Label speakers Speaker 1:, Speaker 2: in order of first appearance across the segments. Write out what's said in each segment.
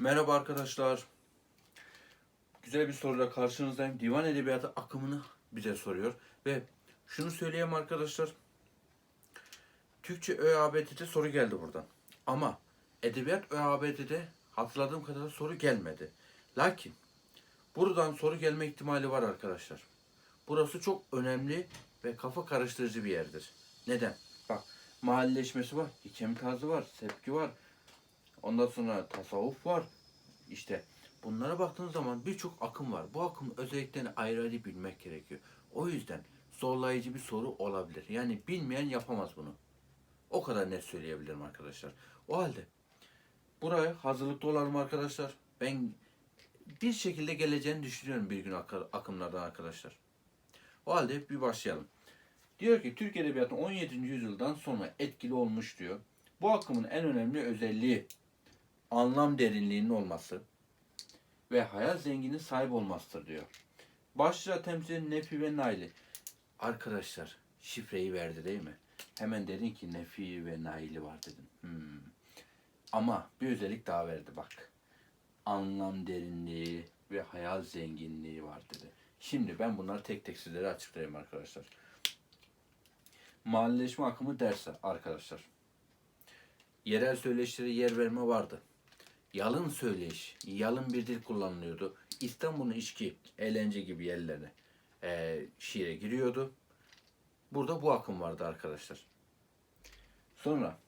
Speaker 1: Merhaba arkadaşlar. Güzel bir soruyla karşınızdayım. Divan Edebiyatı akımını bize soruyor. Ve şunu söyleyeyim arkadaşlar. Türkçe ÖABT'de soru geldi buradan. Ama Edebiyat ÖABT'de hatırladığım kadarıyla soru gelmedi. Lakin buradan soru gelme ihtimali var arkadaşlar. Burası çok önemli ve kafa karıştırıcı bir yerdir. Neden? Bak mahalleleşmesi var, hikem tarzı var, sepki var, Ondan sonra tasavvuf var. İşte bunlara baktığınız zaman birçok akım var. Bu akım özelliklerini ayrı ayrı bilmek gerekiyor. O yüzden zorlayıcı bir soru olabilir. Yani bilmeyen yapamaz bunu. O kadar net söyleyebilirim arkadaşlar. O halde buraya hazırlıklı olalım arkadaşlar. Ben bir şekilde geleceğini düşünüyorum bir gün ak- akımlardan arkadaşlar. O halde bir başlayalım. Diyor ki Türk Edebiyatı 17. yüzyıldan sonra etkili olmuş diyor. Bu akımın en önemli özelliği anlam derinliğinin olması ve hayal zenginin sahip olmasıdır diyor. Başlıca temsil Nefi ve Naili. Arkadaşlar şifreyi verdi değil mi? Hemen dedin ki Nefi ve Naili var dedim. Hmm. Ama bir özellik daha verdi bak. Anlam derinliği ve hayal zenginliği var dedi. Şimdi ben bunları tek tek sizlere açıklayayım arkadaşlar. Mahalleleşme akımı dersi arkadaşlar. Yerel söyleşilere yer verme vardı. Yalın söyleyiş, yalın bir dil kullanılıyordu. İstanbul'un içki, eğlence gibi yerlerine eee şiire giriyordu. Burada bu akım vardı arkadaşlar. Sonra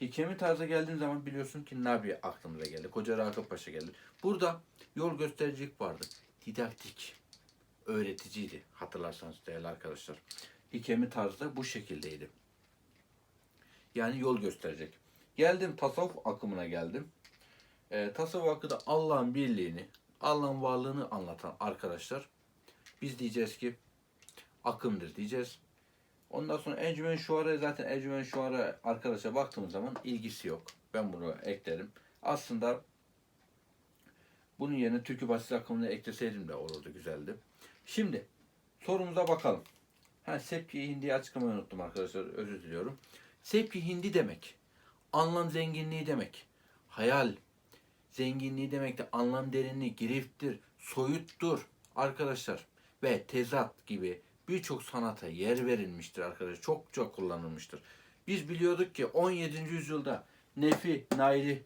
Speaker 1: Hikemi tarzı geldiğin zaman biliyorsun ki Nabi aklımıza geldi. Koca Rakıp Paşa geldi. Burada yol göstericilik vardı. Didaktik, öğreticiydi hatırlarsanız değerli arkadaşlar. Hikemi tarzı da bu şekildeydi. Yani yol gösterecek. Geldim tasavvuf akımına geldim. Ee, tasavvuf hakkı da Allah'ın birliğini, Allah'ın varlığını anlatan arkadaşlar. Biz diyeceğiz ki akımdır diyeceğiz. Ondan sonra Encümen Şuara zaten Encümen Şuara arkadaşa baktığımız zaman ilgisi yok. Ben bunu eklerim. Aslında bunun yerine Türkü Basit akımını ekleseydim de olurdu güzeldi. Şimdi sorumuza bakalım. Ha, Sepki Hindi'yi açıklamayı unuttum arkadaşlar. Özür diliyorum. Sepki Hindi demek. Anlam zenginliği demek. Hayal zenginliği demek de anlam derinliği, girifttir, soyuttur arkadaşlar. Ve tezat gibi birçok sanata yer verilmiştir arkadaşlar. Çokça kullanılmıştır. Biz biliyorduk ki 17. yüzyılda Nefi, Naili,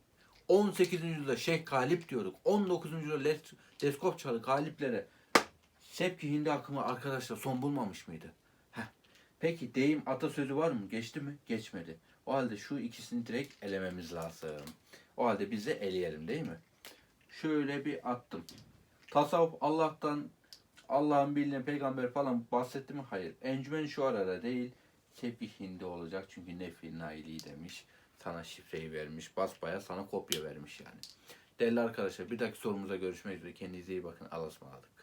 Speaker 1: 18. yüzyılda Şeyh Galip diyorduk. 19. yüzyılda Les- Leskopçalı Galiplere Sepki Hindi akımı arkadaşlar son bulmamış mıydı? Heh. Peki deyim atasözü var mı? Geçti mi? Geçmedi. O halde şu ikisini direkt elememiz lazım. O halde biz de eleyelim değil mi? Şöyle bir attım. Tasavvuf Allah'tan Allah'ın birliğine peygamber falan bahsetti mi? Hayır. Encümen şu arada değil. Sepih Hindi olacak çünkü Nefi Naili demiş. Sana şifreyi vermiş. Basbaya sana kopya vermiş yani. Değerli arkadaşlar bir dahaki sorumuza görüşmek üzere. Kendinize iyi bakın. Allah'a ısmarladık.